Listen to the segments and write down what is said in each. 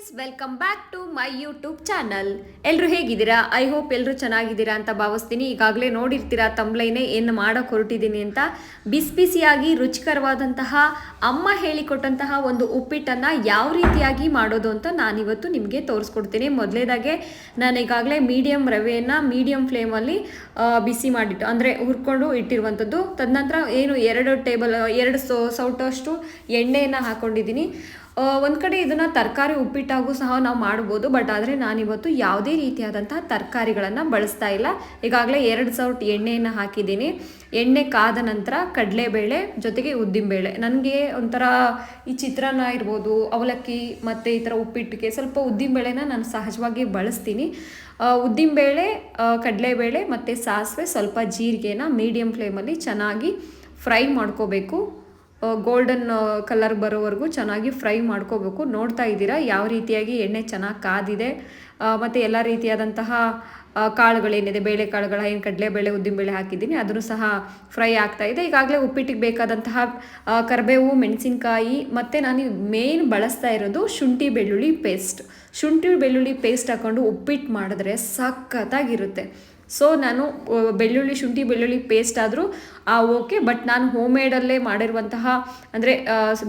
Friends welcome back to my YouTube channel ಎಲ್ಲರೂ ಹೇಗಿದ್ದೀರಾ? I hope ಎಲ್ಲರೂ ಚೆನ್ನಾಗಿದ್ದೀರಾ ಅಂತ ಭಾವಿಸ್ತೀನಿ. ಈಗಾಗಲೇ ನೋಡಿರ್ತೀರಾ ತಂಬ್ಲೈನೆ ಏನು ಮಾಡೋಕ್ಕೆ ಹೊರಟಿದ್ದೀನಿ ಅಂತ. ಬಿಸಿ ಬಿಸಿಯಾಗಿ ರುಚಿಕರವಾದಂತಹ ಅಮ್ಮ ಹೇಳಿಕೊಟ್ಟಂತಹ ಒಂದು ಉಪ್ಪಿಟ್ಟನ್ನು ಯಾವ ರೀತಿಯಾಗಿ ಮಾಡೋದು ಅಂತ ನಾನಿವತ್ತು ನಿಮಗೆ ತೋರಿಸ್ಕೊಡ್ತೀನಿ. ಮೊದಲೇದಾಗೆ ನಾನು ಈಗಾಗಲೇ ಮೀಡಿಯಮ್ ರವೆಯನ್ನು ಮೀಡಿಯಮ್ ಫ್ಲೇಮಲ್ಲಿ ಬಿಸಿ ಮಾಡಿಟ್ಟು, ಅಂದರೆ ಹುರ್ಕೊಂಡು ಇಟ್ಟಿರುವಂಥದ್ದು. ತದನಂತರ ಏನು ಎರಡು ಟೇಬಲ್ ಎರಡು ಸೌಟಷ್ಟು ಎಣ್ಣೆಯನ್ನು ಹಾಕ್ಕೊಂಡಿದ್ದೀನಿ ಒಂದು ಕಡೆ ಇದನ್ನು ತರಕಾರಿ ಉಪ್ಪಿಟ್ಟಾಗೂ ಸಹ ನಾವು ಮಾಡ್ಬೋದು ಬಟ್ ಆದರೆ ನಾನಿವತ್ತು ಯಾವುದೇ ರೀತಿಯಾದಂತಹ ತರಕಾರಿಗಳನ್ನು ಬಳಸ್ತಾ ಇಲ್ಲ. ಈಗಾಗಲೇ ಎರಡು ಸೌಟ್ ಎಣ್ಣೆಯನ್ನು ಹಾಕಿದ್ದೀನಿ. ಎಣ್ಣೆ ಕಾದ ನಂತರ ಕಡಲೆಬೇಳೆ, ಜೊತೆಗೆ ಉದ್ದಿನಬೇಳೆ. ನನಗೆ ಒಂಥರ ಈ ಚಿತ್ರಾನ್ನ ಇರ್ಬೋದು, ಅವಲಕ್ಕಿ ಮತ್ತು ಈ ಥರ ಉಪ್ಪಿಟ್ಟಿಗೆ ಸ್ವಲ್ಪ ಉದ್ದಿನಬೇಳೆನ ನಾನು ಸಹಜವಾಗಿ ಬಳಸ್ತೀನಿ. ಉದ್ದಿನಬೇಳೆ ಕಡಲೆಬೇಳೆ ಮತ್ತು ಸಾಸಿವೆ ಸ್ವಲ್ಪ ಜೀರಿಗೆನ ಮೀಡಿಯಮ್ ಫ್ಲೇಮಲ್ಲಿ ಚೆನ್ನಾಗಿ ಫ್ರೈ ಮಾಡ್ಕೋಬೇಕು. ಗೋಲ್ಡನ್ ಕಲರ್ ಬರೋವರೆಗೂ ಚೆನ್ನಾಗಿ ಫ್ರೈ ಮಾಡ್ಕೋಬೇಕು. ನೋಡ್ತಾ ಇದ್ದೀರಾ? ಯಾವ ರೀತಿಯಾಗಿ ಎಣ್ಣೆ ಚೆನ್ನಾಗಿ ಕಾದಿದೆ. ಮತ್ತು ಎಲ್ಲ ರೀತಿಯಾದಂತಹ ಕಾಳುಗಳೇನಿದೆ? ಬೇಳೆ ಕಾಳುಗಳ ಏನು ಕಡಲೆಬೇಳೆ, ಉದ್ದಿನಬೇಳೆ ಹಾಕಿದ್ದೀನಿ. ಅದನ್ನು ಸಹ ಫ್ರೈ ಆಗ್ತಾ ಇದೆ. ಈಗಾಗಲೇ ಉಪ್ಪಿಟ್ಟಿಗೆ ಬೇಕಾದಂತಹ ಕರಿಬೇವು, ಮೆಣಸಿನಕಾಯಿ, ಮತ್ತು ನಾನು ಮೇನ್ ಬಳಸ್ತಾ ಇರೋದು ಶುಂಠಿ ಬೆಳ್ಳುಳ್ಳಿ ಪೇಸ್ಟ್ ಶುಂಠಿ ಬೆಳ್ಳುಳ್ಳಿ ಪೇಸ್ಟ್ ಹಾಕ್ಕೊಂಡು ಉಪ್ಪಿಟ್ಟು ಮಾಡಿದ್ರೆ ಸಖತ್ತಾಗಿರುತ್ತೆ. ಸೊ ನಾನು ಬೆಳ್ಳುಳ್ಳಿ, ಶುಂಠಿ, ಬೆಳ್ಳುಳ್ಳಿ ಪೇಸ್ಟ್ ಆದರೂ ಓಕೆ ಬಟ್ ನಾನು ಹೋಮ್ ಮೇಡಲ್ಲೇ ಮಾಡಿರುವಂತಹ, ಅಂದರೆ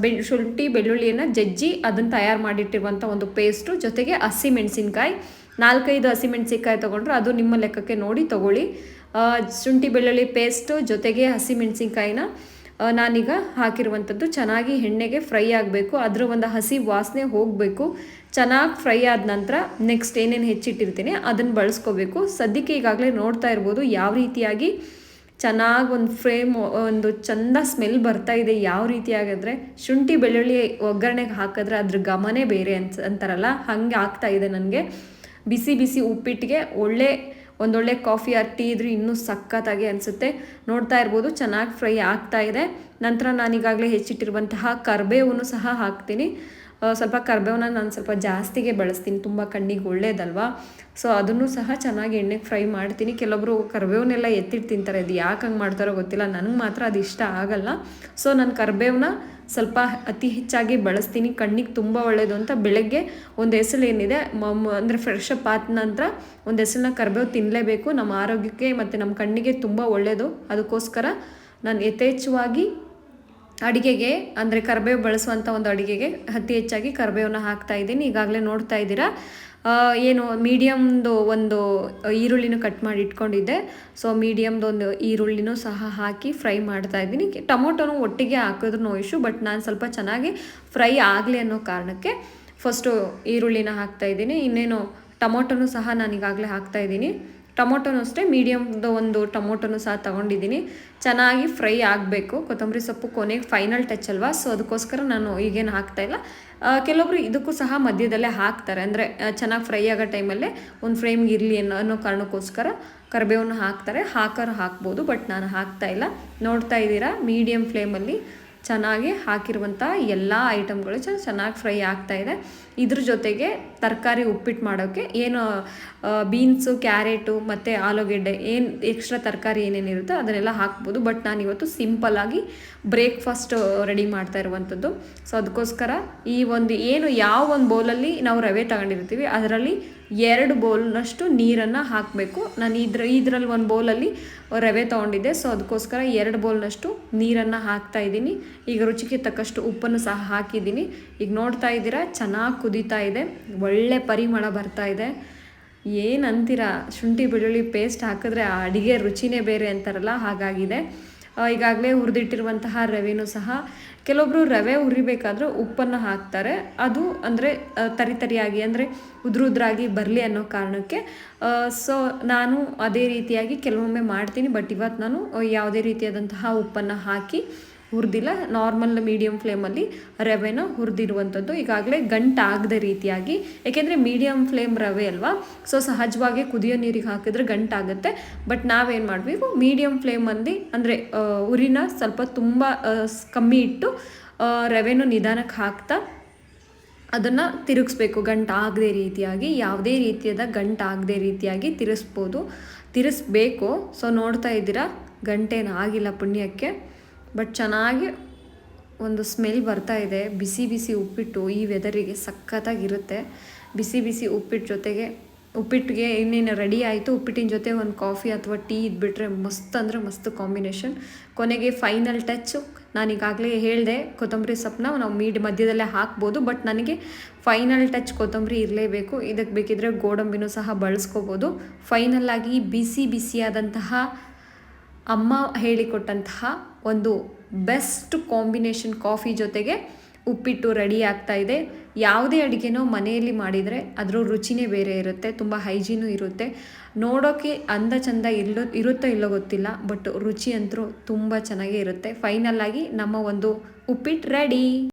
ಬೆ ಶುಂಠಿ, ಬೆಳ್ಳುಳ್ಳಿಯನ್ನು ಜಜ್ಜಿ ಅದನ್ನು ತಯಾರು ಮಾಡಿಟ್ಟಿರುವಂಥ ಒಂದು ಪೇಸ್ಟು ಜೊತೆಗೆ ಹಸಿ ಮೆಣಸಿನ್ಕಾಯಿ, ನಾಲ್ಕೈದು ಹಸಿ ಮೆಣಸಿನ್ಕಾಯಿ ತೊಗೊಂಡ್ರೆ ಅದು ನಿಮ್ಮ ಲೆಕ್ಕಕ್ಕೆ ನೋಡಿ ತೊಗೊಳ್ಳಿ. ಶುಂಠಿ, ಬೆಳ್ಳುಳ್ಳಿ ಪೇಸ್ಟು ಜೊತೆಗೆ ಹಸಿ ಮೆಣಸಿನ್ಕಾಯಿನ ನಾನೀಗ ಹಾಕಿರುವಂಥದ್ದು ಚೆನ್ನಾಗಿ ಎಣ್ಣೆಗೆ ಫ್ರೈ ಆಗಬೇಕು. ಅದರ ಒಂದು ಹಸಿ ವಾಸನೆ ಹೋಗಬೇಕು. ಚೆನ್ನಾಗಿ ಫ್ರೈ ಆದ ನಂತರ ನೆಕ್ಸ್ಟ್ ಏನೇನು ಹೆಚ್ಚಿಟ್ಟಿರ್ತೀನಿ ಅದನ್ನು ಬಳಸ್ಕೋಬೇಕು. ಸದ್ಯಕ್ಕೆ ಈಗಾಗಲೇ ನೋಡ್ತಾ ಇರ್ಬೋದು ಯಾವ ರೀತಿಯಾಗಿ ಚೆನ್ನಾಗಿ ಒಂದು ಫ್ರೇಮ್, ಒಂದು ಚಂದ ಸ್ಮೆಲ್ ಬರ್ತಾ ಇದೆ, ಯಾವ ರೀತಿಯಾಗಿದ್ರೆ ಶುಂಠಿ ಬೆಳ್ಳುಳ್ಳಿ ಒಗ್ಗರಣೆಗೆ ಹಾಕಿದ್ರೆ ಅದ್ರ ಗಮನೇ ಬೇರೆ ಅನ್ಸ್ ಅಂತಾರಲ್ಲ, ಹಾಗೆ ಆಗ್ತಾ ಇದೆ ನನಗೆ. ಬಿಸಿ ಬಿಸಿ ಉಪ್ಪಿಟ್ಟಿಗೆ ಒಳ್ಳೆ, ಒಂದೊಳ್ಳೆ ಕಾಫಿ ಆರ್ ಟೀ ಇದ್ರೆ ಇನ್ನೂ ಸಖತ್ತಾಗಿ ಅನಿಸುತ್ತೆ. ನೋಡ್ತಾ ಇರ್ಬೋದು ಚೆನ್ನಾಗಿ ಫ್ರೈ ಆಗ್ತಾ ಇದೆ. ನಂತರ ನಾನೀಗಾಗಲೇ ಹೆಚ್ಚಿಟ್ಟಿರುವಂತಹ ಕರ್ಬೇವನ್ನು ಸಹ ಹಾಕ್ತೀನಿ. ಸ್ವಲ್ಪ ಕರ್ಬೇವನ್ನ ನಾನು ಸ್ವಲ್ಪ ಜಾಸ್ತಿಗೆ ಬಳಸ್ತೀನಿ. ತುಂಬ ಕಣ್ಣಿಗೆ ಒಳ್ಳೇದಲ್ವಾ? ಸೊ ಅದನ್ನು ಸಹ ಚೆನ್ನಾಗಿ ಎಣ್ಣೆಗೆ ಫ್ರೈ ಮಾಡ್ತೀನಿ. ಕೆಲವೊಬ್ಬರು ಕರ್ಬೇವನ್ನೆಲ್ಲ ಎತ್ತಿಟ್ಟು ತಿಂತಾರೆ. ಅದು ಯಾಕೆ ಹಂಗೆ ಮಾಡ್ತಾರೋ ಗೊತ್ತಿಲ್ಲ. ನನಗೆ ಮಾತ್ರ ಅದು ಇಷ್ಟ ಆಗಲ್ಲ. ಸೊ ನಾನು ಕರ್ಬೇವನ್ನ ಸ್ವಲ್ಪ ಅತಿ ಹೆಚ್ಚಾಗಿ ಬಳಸ್ತೀನಿ. ಕಣ್ಣಿಗೆ ತುಂಬ ಒಳ್ಳೆಯದು ಅಂತ ಬೆಳಗ್ಗೆ ಒಂದು ಹೆಸಲು ಏನಿದೆ ಅಂದರೆ ಫ್ರೆಶ್ ಅಪ್ ಆದ ನಂತರ ಒಂದು ಹೆಸಲನ್ನ ಕರ್ಬೇವು ತಿನ್ನಲೇಬೇಕು ನಮ್ಮ ಆರೋಗ್ಯಕ್ಕೆ ಮತ್ತು ನಮ್ಮ ಕಣ್ಣಿಗೆ ತುಂಬ ಒಳ್ಳೆಯದು ಅದಕ್ಕೋಸ್ಕರ ನಾನು ಯಥೇಚ್ಛವಾಗಿ ಅಡಿಗೆಗೆ, ಅಂದರೆ ಕರಿಬೇವು ಬಳಸುವಂಥ ಒಂದು ಅಡಿಗೆಗೆ ಅತಿ ಹೆಚ್ಚಾಗಿ ಕರಿಬೇವನ್ನ ಹಾಕ್ತಾ ಇದ್ದೀನಿ. ಈಗಾಗಲೇ ನೋಡ್ತಾ ಇದ್ದೀರಾ. ಏನು, ಮೀಡಿಯಮ್ದು ಒಂದು ಈರುಳ್ಳಿನ ಕಟ್ ಮಾಡಿ ಇಟ್ಕೊಂಡಿದ್ದೆ. ಸೊ, ಮೀಡಿಯಮ್ದು ಒಂದು ಈರುಳ್ಳಿನೂ ಸಹ ಹಾಕಿ ಫ್ರೈ ಮಾಡ್ತಾ ಇದ್ದೀನಿ. ಟೊಮೊಟೊನು ಒಟ್ಟಿಗೆ ಹಾಕಿದ್ರು ನೋ ಇಶ್ಯೂ, ಬಟ್ ನಾನು ಸ್ವಲ್ಪ ಚೆನ್ನಾಗಿ ಫ್ರೈ ಆಗಲಿ ಅನ್ನೋ ಕಾರಣಕ್ಕೆ ಫಸ್ಟು ಈರುಳ್ಳಿನ ಹಾಕ್ತಾ ಇದ್ದೀನಿ. ಇನ್ನೇನು ಟೊಮೊಟೊನು ಸಹ ನಾನು ಈಗಾಗಲೇ ಹಾಕ್ತಾ ಇದ್ದೀನಿ. ಟೊಮೊಟೊನು ಅಷ್ಟೇ, ಮೀಡಿಯಮ್ದು ಒಂದು ಟೊಮೊಟೊನು ಸಹ ತೊಗೊಂಡಿದ್ದೀನಿ. ಚೆನ್ನಾಗಿ ಫ್ರೈ ಆಗಬೇಕು. ಕೊತ್ತಂಬರಿ ಸೊಪ್ಪು ಕೊನೆಗೆ ಫೈನಲ್ ಟಚ್ ಅಲ್ವಾ? ಸೊ, ಅದಕ್ಕೋಸ್ಕರ ನಾನು ಈಗೇನು ಹಾಕ್ತಾ ಇಲ್ಲ. ಕೆಲವೊಬ್ಬರು ಇದಕ್ಕೂ ಸಹ ಮಧ್ಯದಲ್ಲೇ ಹಾಕ್ತಾರೆ. ಅಂದರೆ ಚೆನ್ನಾಗಿ ಫ್ರೈ ಆಗೋ ಟೈಮಲ್ಲೇ ಒಂದು ಫ್ರೇಮ್ಗೆ ಇರಲಿ ಅನ್ನೋ ಅನ್ನೋ ಕಾರಣಕ್ಕೋಸ್ಕರ ಕರಿಬೇವನ್ನು ಹಾಕ್ತಾರೆ. ಹಾಕರ್ ಹಾಕ್ಬೋದು, ಬಟ್ ನಾನು ಹಾಕ್ತಾ ಇಲ್ಲ. ನೋಡ್ತಾ ಇದ್ದೀರಾ? ಮೀಡಿಯಮ್ ಫ್ಲೇಮಲ್ಲಿ ಚೆನ್ನಾಗಿ ಹಾಕಿರುವಂಥ ಎಲ್ಲ ಐಟಮ್ಗಳು ಚೆನ್ನ ಚೆನ್ನಾಗಿ ಫ್ರೈ ಆಗ್ತಾ ಇದೆ. ಇದ್ರ ಜೊತೆಗೆ ತರಕಾರಿ ಉಪ್ಪಿಟ್ಟು ಮಾಡೋಕ್ಕೆ ಏನು ಬೀನ್ಸು ಕ್ಯಾರೆಟು ಮತ್ತು ಆಲೂಗೆಡ್ಡೆ ಏನು ಎಕ್ಸ್ಟ್ರಾ ತರಕಾರಿ ಏನೇನಿರುತ್ತೋ ಅದನ್ನೆಲ್ಲ ಹಾಕ್ಬೋದು. ಬಟ್ ನಾನು ಇವತ್ತು ಸಿಂಪಲ್ಲಾಗಿ ಬ್ರೇಕ್ಫಾಸ್ಟ್ ರೆಡಿ ಮಾಡ್ತಾ ಇರುವಂಥದ್ದು. ಸೊ ಅದಕ್ಕೋಸ್ಕರ ಈ ಒಂದು ಏನು ಯಾವ ಒಂದು ಬೌಲಲ್ಲಿ ನಾವು ರವೆ ತಗೊಂಡಿರ್ತೀವಿ, ಅದರಲ್ಲಿ ಎರಡು ಬೌಲ್ನಷ್ಟು ನೀರನ್ನು ಹಾಕಬೇಕು. ನಾನು ಇದ್ರ, ಇದರಲ್ಲಿ ಒಂದು ಬೌಲಲ್ಲಿ ರವೆ ತೊಗೊಂಡಿದ್ದೆ. ಸೊ ಅದಕ್ಕೋಸ್ಕರ ಎರಡು ಬೌಲ್ನಷ್ಟು ನೀರನ್ನು ಹಾಕ್ತಾ ಇದ್ದೀನಿ. ಈಗ ರುಚಿಗೆ ತಕ್ಕಷ್ಟು ಉಪ್ಪನ್ನು ಸಹ ಹಾಕಿದ್ದೀನಿ. ಈಗ ನೋಡ್ತಾ ಇದ್ದೀರಾ, ಚೆನ್ನಾಗಿ ಕುದೀತಾ ಇದೆ. ಒಳ್ಳೆ ಪರಿಮಳ ಬರ್ತಾ ಇದೆ. ಏನಂತೀರಾ, ಶುಂಠಿ ಬೆಳ್ಳುಳ್ಳಿ ಪೇಸ್ಟ್ ಹಾಕಿದ್ರೆ ಆ ಅಡುಗೆ ರುಚಿನೇ ಬೇರೆ ಅಂತಾರಲ್ಲ, ಹಾಗಾಗಿದೆ. ಈಗಾಗಲೇ ಹುರಿದಿಟ್ಟಿರುವಂತಹ ರವೆನೂ ಸಹ ಕೆಲವೊಬ್ಬರು ರವೆ ಹುರಿಬೇಕಾದ್ರೆ ಉಪ್ಪನ್ನು ಹಾಕ್ತಾರೆ. ಅದು ಅಂದರೆ ತರಿತರಿಯಾಗಿ ಅಂದರೆ ಉದ್ರುದ್ರಾಗಿ ಬರಲಿ ಅನ್ನೋ ಕಾರಣಕ್ಕೆ ಸೊ ನಾನು ಅದೇ ರೀತಿಯಾಗಿ ಕೆಲವೊಮ್ಮೆ ಮಾಡ್ತೀನಿ, ಬಟ್ ಇವತ್ತು ನಾನು ಯಾವುದೇ ರೀತಿಯಾದಂತಹ ಉಪ್ಪನ್ನು ಹಾಕಿ ಹುರಿದಿಲ್ಲ. ನಾರ್ಮಲ್ ಮೀಡಿಯಂ ಫ್ಲೇಮಲ್ಲಿ ರವೆನ ಹುರಿದಿರುವಂಥದ್ದು. ಈಗಾಗಲೇ ಗಂಟಾಗದ ರೀತಿಯಾಗಿ. ಏಕೆಂದರೆ ಮೀಡಿಯಮ್ ಫ್ಲೇಮ್ ರವೆ ಅಲ್ವಾ? ಸೊ ಸಹಜವಾಗಿ ಕುದಿಯೋ ನೀರಿಗೆ ಹಾಕಿದ್ರೆ ಗಂಟಾಗುತ್ತೆ ಬಟ್ ನಾವೇನು ಮಾಡಬೇಕು ಮೀಡಿಯಮ್ ಫ್ಲೇಮಲ್ಲಿ ಅಂದರೆ ಉರಿನ ಸ್ವಲ್ಪ ತುಂಬ ಕಮ್ಮಿ ಇಟ್ಟು ರವೆನೂ ನಿಧಾನಕ್ಕೆ ಹಾಕ್ತಾ ಅದನ್ನು ತಿರುಗಿಸ್ಬೇಕು. ಗಂಟಾಗದೆ ರೀತಿಯಾಗಿ, ಯಾವುದೇ ರೀತಿಯಾದ ಗಂಟಾಗದೆ ರೀತಿಯಾಗಿ ತಿರುಸ್ಬೋದು. ತಿರುಸ್ಬೇಕು. ಸೊ ನೋಡ್ತಾ ಇದ್ದೀರಾ? ಗಂಟೇನು ಆಗಿಲ್ಲ ಪುಣ್ಯಕ್ಕೆ. ಬಟ್ ಚೆನ್ನಾಗಿ ಒಂದು ಸ್ಮೆಲ್ ಬರ್ತಾ ಇದೆ. ಬಿಸಿ ಬಿಸಿ ಉಪ್ಪಿಟ್ಟು ಈ ವೆದರಿಗೆ ಸಖತ್ತಾಗಿರುತ್ತೆ. ಬಿಸಿ ಬಿಸಿ ಉಪ್ಪಿಟ್ಟು ಜೊತೆಗೆ ಉಪ್ಪಿಟ್ಟಿಗೆ ಇನ್ನೇನು ರೆಡಿ ಆಯಿತು, ಉಪ್ಪಿಟ್ಟಿನ ಜೊತೆ ಒಂದು ಕಾಫಿ ಅಥವಾ ಟೀ ಇದ್ಬಿಟ್ರೆ ಮಸ್ತ್ ಅಂದರೆ ಮಸ್ತ್ ಕಾಂಬಿನೇಷನ್ ಕೊನೆಗೆ ಫೈನಲ್ ಟಚ್ಚು ನಾನೀಗಾಗಲೇ ಹೇಳಿದೆ, ಕೊತ್ತಂಬರಿ ಸೊಪ್ಪನ್ನ ನಾವು ಮೀಡ್ ಮಧ್ಯದಲ್ಲೇ ಹಾಕ್ಬೋದು ಬಟ್ ನನಗೆ ಫೈನಲ್ ಟಚ್ ಕೊತ್ತಂಬರಿ ಇರಲೇಬೇಕು. ಇದಕ್ಕೆ ಬೇಕಿದ್ರೆ ಗೋಡಂಬಿನೂ ಸಹ ಬಳಸ್ಕೋಬೋದು. ಫೈನಲ್ಲಾಗಿ ಬಿಸಿ ಬಿಸಿಯಾದಂತಹ ಅಮ್ಮ ಹೇಳಿಕೊಟ್ಟಂತಹ ಒಂದು ಬೆಸ್ಟ್ ಕಾಂಬಿನೇಷನ್ ಕಾಫಿ ಜೊತೆಗೆ ಉಪ್ಪಿಟ್ಟು ರೆಡಿ ಆಗ್ತಾ ಇದೆ. ಯಾವುದೇ ಅಡುಗೆನೋ ಮನೆಯಲ್ಲಿ ಮಾಡಿದರೆ ಅದರ ರುಚಿನೇ ಬೇರೆ ಇರುತ್ತೆ, ತುಂಬ ಹೈಜೀನು ಇರುತ್ತೆ. ನೋಡೋಕ್ಕೆ ಅಂದ ಚಂದ ಇಲ್ಲೋ, ಇರುತ್ತೋ ಇಲ್ಲೋ ಗೊತ್ತಿಲ್ಲ, ಬಟ್ ರುಚಿ ಅಂತರೂ ತುಂಬ ಚೆನ್ನಾಗೇ ಇರುತ್ತೆ. ಫೈನಲ್ ಆಗಿ ನಮ್ಮ ಒಂದು ಉಪ್ಪಿಟ್ಟು ರೆಡಿ.